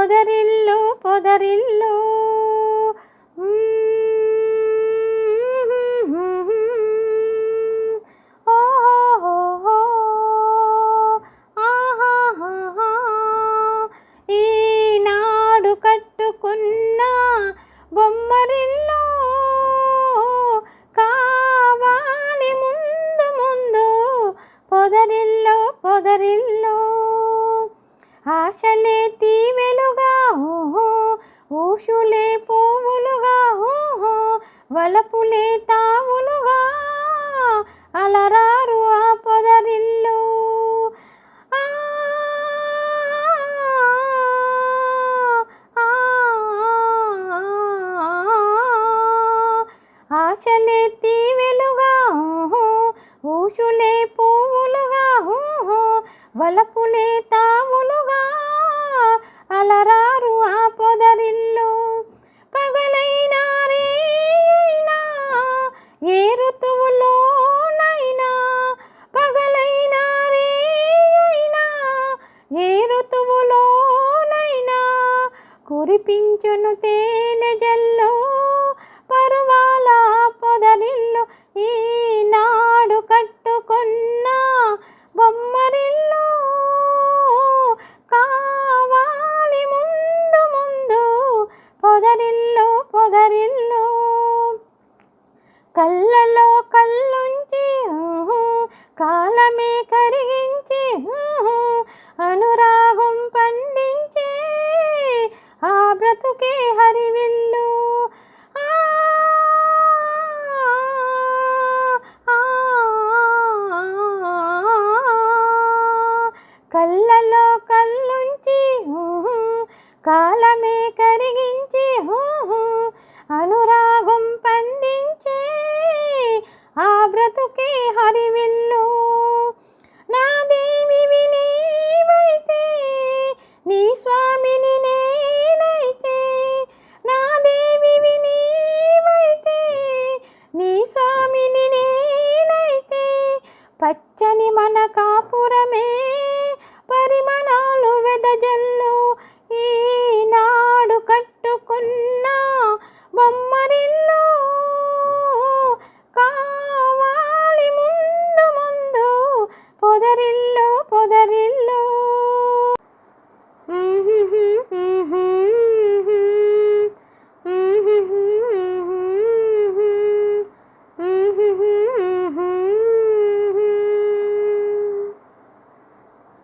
పొదరిల్లు పొదరిల్లు. ఈనాడు కట్టుకున్న బొమ్మరిల్లు కావాలి ముందు ముందు. ఆశలేతి వలపు తావులుగా అలరారు ఆ పొదరిల్లు. ఆశలే తీవెలుగా ఊషులే పువ్వులుగా వలపు కురిపించును తేనె జల్లు పరువాల పొదరిల్లు ఈ బ్రతుకే హరివిల్లు పచ్చని మన కాపురమే పరిమళా